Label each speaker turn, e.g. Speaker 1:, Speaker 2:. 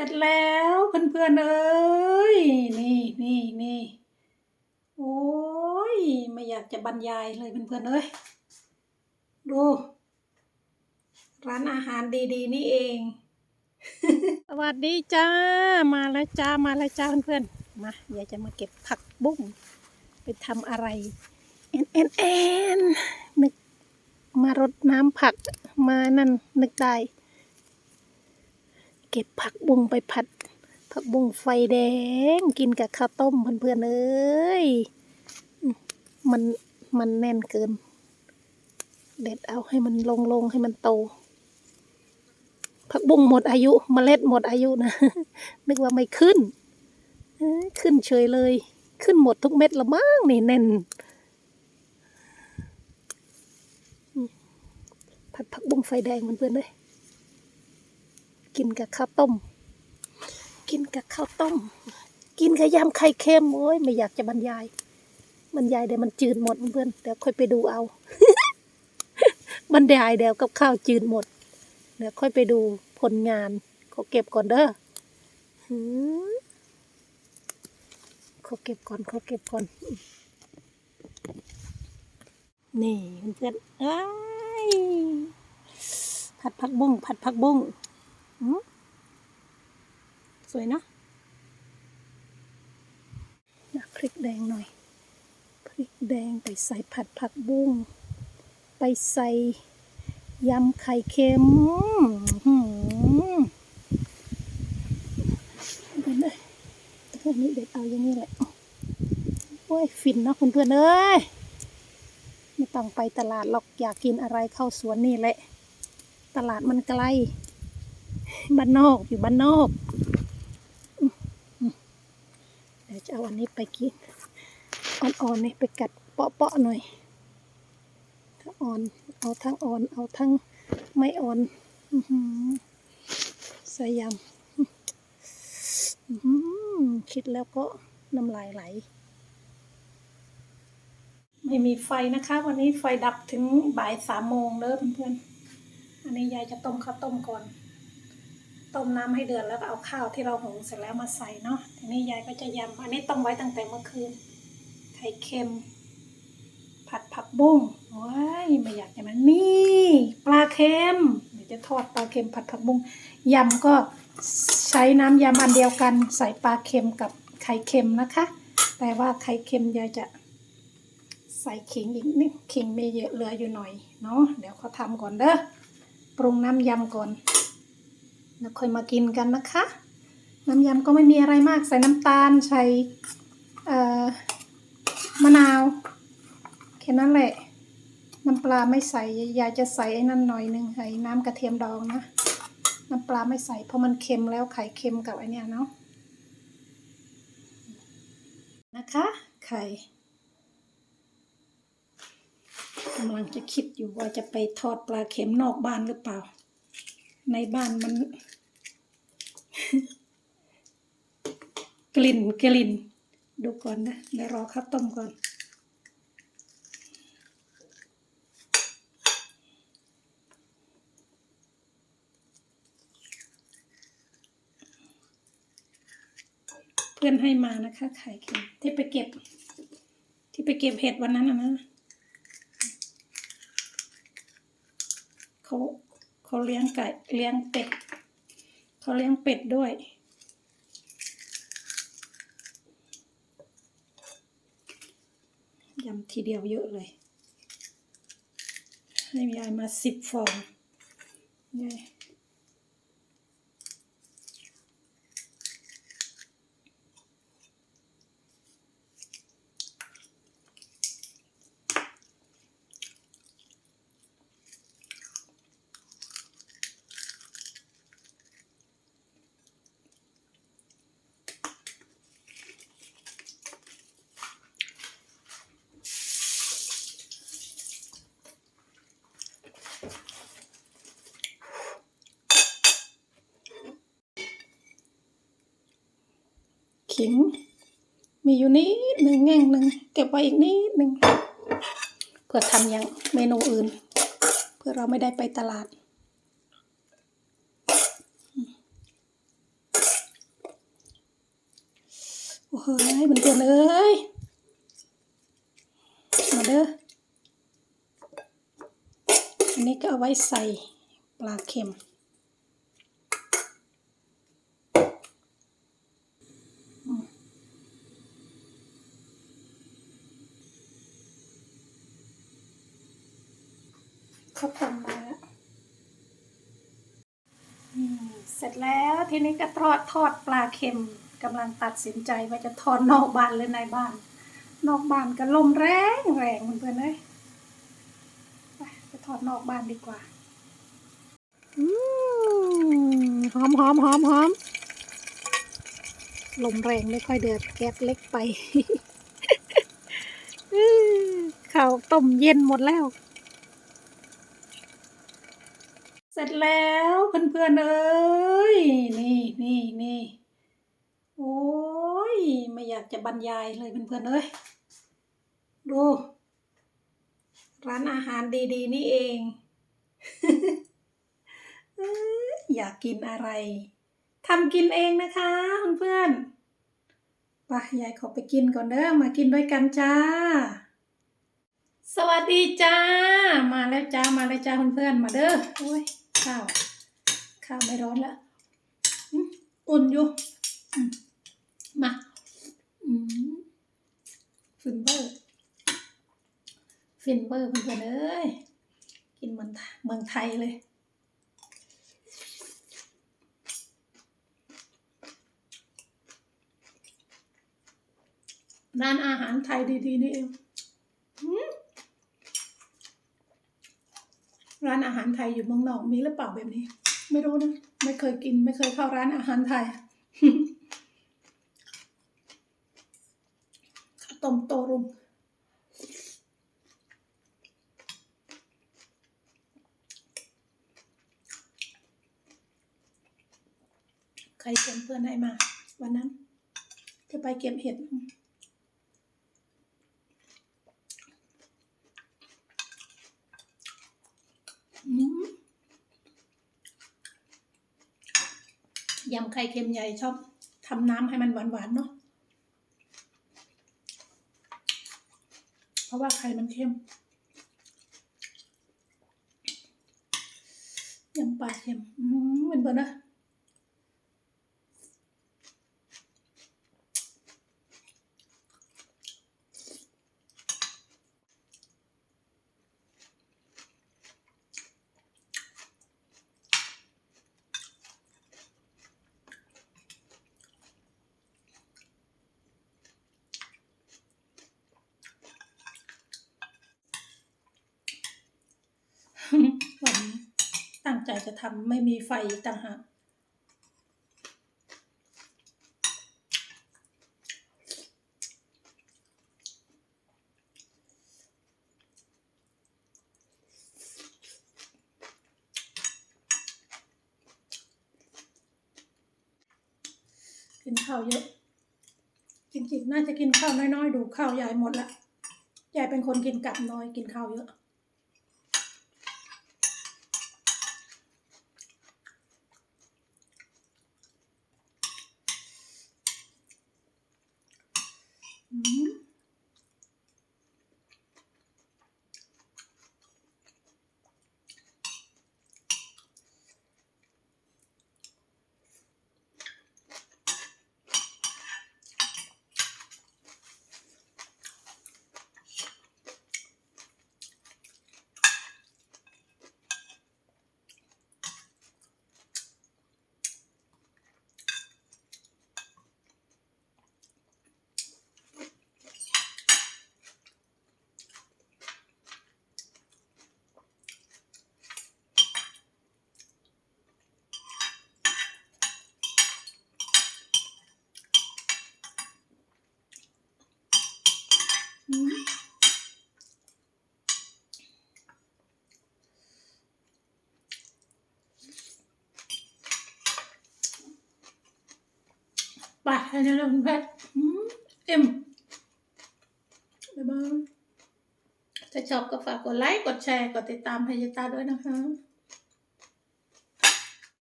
Speaker 1: สร็จแล้วเพื่อนๆเอ้ยนี่นี่นี่โอ้ยไม่อยากจะบรรยายเลยเพื่อนๆเอ้ยดู ร้านอาหารดีๆ นี่เอง สวัสดีจ้า มาแล้วจ้ามาแล้วจ้าเพื่อนๆมาอยากจะมาเก็บผักบุ้งไปทำอะไรเอ็นเอ็นเอ็นนึกมารดน้ำผักมานั่นนึกได้ เก็บผักบุ้งไปผัด ผักบุ้งไฟแดง กินกับข้าวต้มเพื่อนๆเอ้ยมันมันแน่นเกิน เด็ดเอาให้มันลงลงๆให้มันโต ผักบุ้งหมดอายุเมล็ดหมดอายุนะนึกว่าไม่ขึ้นขึ้นเฉยเลย ขึ้นหมดทุกเม็ดละมั้งนี่แน่นผัดผักบุ้งไฟแดงเพื่อนๆเลย กินกับข้าวต้ม กินกับข้าวต้ม กินกับยำไข่เค็มโอ้ยไม่อยากจะบรรยาย บรรยายเดี๋ยวมันจืดหมดเพื่อนเดี๋ยวค่อยไปดูเอา บรรยายเดี๋ยวกับข้าวจืดหมด เดี๋ยวค่อยไปดูผลงานขอเก็บก่อนเด้อขอเก็บก่อนขอเก็บก่อน นี่เพื่อนๆอ้ยผัดผักบุ้งผัดผักบุ้ง สวยเนอะนะพริกแดงหน่อย พริกแดงไปใส่ผัดผักบุ้ง ไปใส่ยำไข่เค็มเป็นเลยอันนี้เด็ดเอาอย่างนี้แหละโอ้ยฟินเนาะเพื่อนๆเอ้ยไม่ต้องไปตลาดหรอกอยากกินอะไรเข้าสวนนี่แหละ ตลาดมันไกล บ้านนอกอยู่บ้านนอกเดี๋ยวจะเอาอันนี้ไปกินอ่อนๆนี่ไปกัดเปาะๆหน่อยถ้าอ่อนเอาทั้งอ่อนเอาทั้งไม่อ่อนใส่ยำอื้อหือคิดแล้วก็น้ำลายไหล ไม่มีไฟนะคะ วันนี้ไฟดับถึงบ่ายสามโมงเด้อเพื่อนๆอันนี้ยายจะต้มข้าวต้มก่อน ต้มน้ำให้เดือดแล้วก็เอาข้าวที่เราหุงเสร็จแล้วมาใส่เนาะทีนี้ยายก็จะยำอันนี้ต้มไว้ตั้งแต่เมื่อคืนไข่เค็ม ผัดผักบุ้งว้ายไม่อยากจะมันนี่ปลาเค็มเดี๋ยวจะทอดปลาเค็มผัดผักบุ้งยำก็ใช้น้ำยำอันเดียวกัน ใส่ปลาเค็มกับไข่เค็มนะคะ แต่ว่าไข่เค็มยายจะใส่ขิงอีกนิดขิงมีเยอะเหลืออยู่หน่อยเนาะเดี๋ยวเขาทำก่อนเด้อปรุงน้ำยำก่อน แล้วค่อยมากินกันนะคะ น้ำยำก็ไม่มีอะไรมากใส่น้ำตาลใส่มะนาว แค่นั้นแหละ น้ำปลาไม่ใส่ยายจะใส่ไอ้นั่นหน่อยหนึ่งไอ้น้ำกระเทียมดองนะน้ำปลาไม่ใส่เพราะมันเค็มแล้วไข่เค็มกับไอเนี้ยเนาะนะคะ ไข่กำลังจะคิดอยู่ว่าจะไปทอดปลาเค็มนอกบ้านหรือเปล่า ในบ้านมัน กลิ่นกลิ่น ดูก่อนนะเดี๋ยวรอข้าวต้มก่อน เพื่อนให้มานะคะไข่เค็มที่ไปเก็บ ที่ไปเก็บเห็ดวันนั้นนะนะเขา เขาเลี้ยงไก่เลี้ยงเป็ดเขาเลี้ยงเป็ดด้วย ยำทีเดียวเยอะเลย ให้ยายมาสิบฟองยาย ขิง มีอยู่นิดหนึ่งแง่งหนึ่งเก็บไว้อีกนิดหนึ่งเพื่อทำอย่างเมนูอื่น เพื่อเราไม่ได้ไปตลาดโอ้ยมันเกินเลยมาเด้ออันนี้ก็เอาไว้ใส่ปลาเค็ม ขาทำมาแล้วเสร็จแล้วทีนี้ก็ทอดทอดปลาเค็มกำลังตัดสินใจว่าจะทอดนอกบ้านหรือในบ้าน นอกบ้านก็ลมแรงแรงเพื่อนๆเลยไปทอดนอกบ้านดีกว่าหอมหอมหอมหอมลมแรงไม่ค่อยเดือดแก๊สเล็กไปข้าวต้มเย็นหมดแล้ว เสร็จแล้วเพื่อนๆเอ้ยนี่นี่นี่โอ้ยไม่อยากจะบรรยายเลยเพื่อนๆเอ้ยดู ร้านอาหารดีๆ นี่เอง อยากกินอะไรทำกินเองนะคะเพื่อนๆไปยายขอไปกินก่อนเด้อมากินด้วยกันจ้า สวัสดีจ้า มาแล้วจ้ามาแล้วจ้าเพื่อนๆมาเด้อโอ้ย ข้าว ข้าวไม่ร้อนแล้วอุ่นอยู่มาฟินเบอร์ฟินเบอร์เพื่อนๆเอ้ยกินเหมือนเมืองไทยเลยร้านอาหารไทยดีๆนี่เองอืม ร้านอาหารไทยอยู่เมืองนอกมีหรือเปล่าแบบนี้ ไม่รู้นะไม่เคยกิน ไม่เคยเข้าร้านอาหารไทยข้าวต้มโตรุงใครเป็นเพื่อนให้มา วันนั้น จะไปเก็บเห็ด อืม ยำไข่เค็มใหญ่ชอบทำน้ำให้มันหวานๆเนาะเพราะว่าไข่มันเค็มยำปลาเค็มอืมเป็นเบอร์นะ วันนี้ตั้ง ใจจะทำไม่มีไฟต่างหากกินข้าวเยอะ จริงๆ น่าจะกินข้าวน้อยๆ ดูข้าวยายหมดละยายเป็นคนกินกับน้อยกินข้าวเยอะ อืมอืม ไปในเร็วๆคุณแพทย์อืมเอ็มบ๊ายบายถ้าชอบก็ฝากกดไลค์ กดแชร์ กดติดตามพยายตาด้วยนะคะ